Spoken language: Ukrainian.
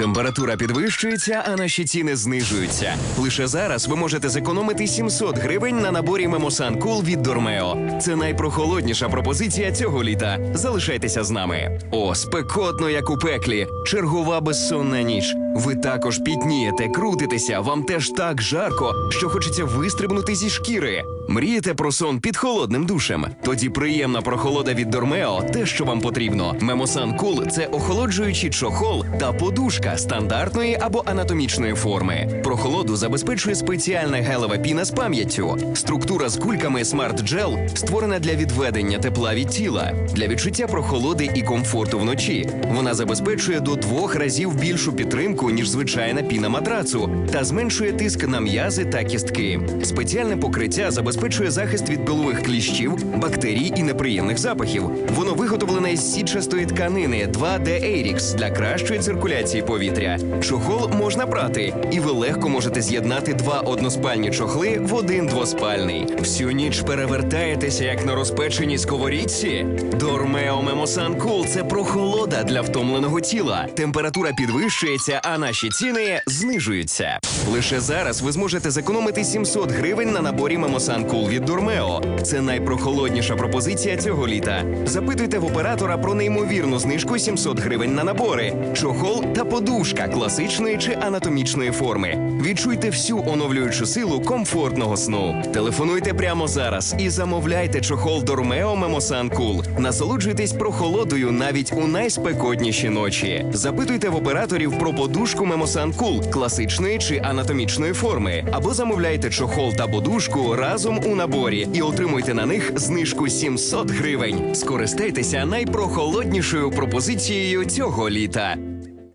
Температура підвищується, а наші ціни знижуються. Лише зараз ви можете зекономити 700 гривень на наборі Мемосан Кул від Дормео. Це найпрохолодніша пропозиція цього літа. Залишайтеся з нами. О, спекотно, як у пеклі. Чергова безсонна ніч. Ви також пітнієте, крутитеся, вам теж так жарко, що хочеться вистрибнути зі шкіри. Мрієте про сон під холодним душем? Тоді приємна прохолода від Дормео те, що вам потрібно. Мемосан Кул це охолоджуючий чохол та подушка стандартної або анатомічної форми. Прохолоду забезпечує спеціальна гелева піна з пам'яттю. Структура з кульками Smart Gel створена для відведення тепла від тіла, для відчуття прохолоди і комфорту вночі. Вона забезпечує до двох разів більшу підтримку, ніж звичайна піна матрацу, та зменшує тиск на м'язи та кістки. Спеціальне покриття забезпечує захист від пилових кліщів, бактерій і неприємних запахів. Воно виготовлене з сітчастої тканини 2D Airix для кращої циркуляції повітря. Чохол можна прати, і ви легко можете з'єднати два односпальні чохли в один двоспальний. Всю ніч перевертаєтеся, як на розпеченій сковорідці. Дормео Мемосан Кул це прохолода для втомленого тіла. Температура підвищується, а наші ціни знижуються. Лише зараз ви зможете зекономити 700 гривень на наборі Мемосан Кул від Дормео. Це найпрохолодніша пропозиція цього літа. Запитуйте в оператора про неймовірну знижку 700 гривень на набори, чохол та подушка класичної чи анатомічної форми. Відчуйте всю оновлюючу силу комфортного сну. Телефонуйте прямо зараз і замовляйте чохол Дормео Мемосан Кул. Насолоджуйтесь прохолодою навіть у найспекотніші ночі. Запитуйте в операторів про подушку Мемосан Кул класичної чи анатомічної форми, або замовляйте чохол та подушку разом у наборі і отримуйте на них знижку 700 гривень. Скористайтеся найпрохолоднішою пропозицією цього літа.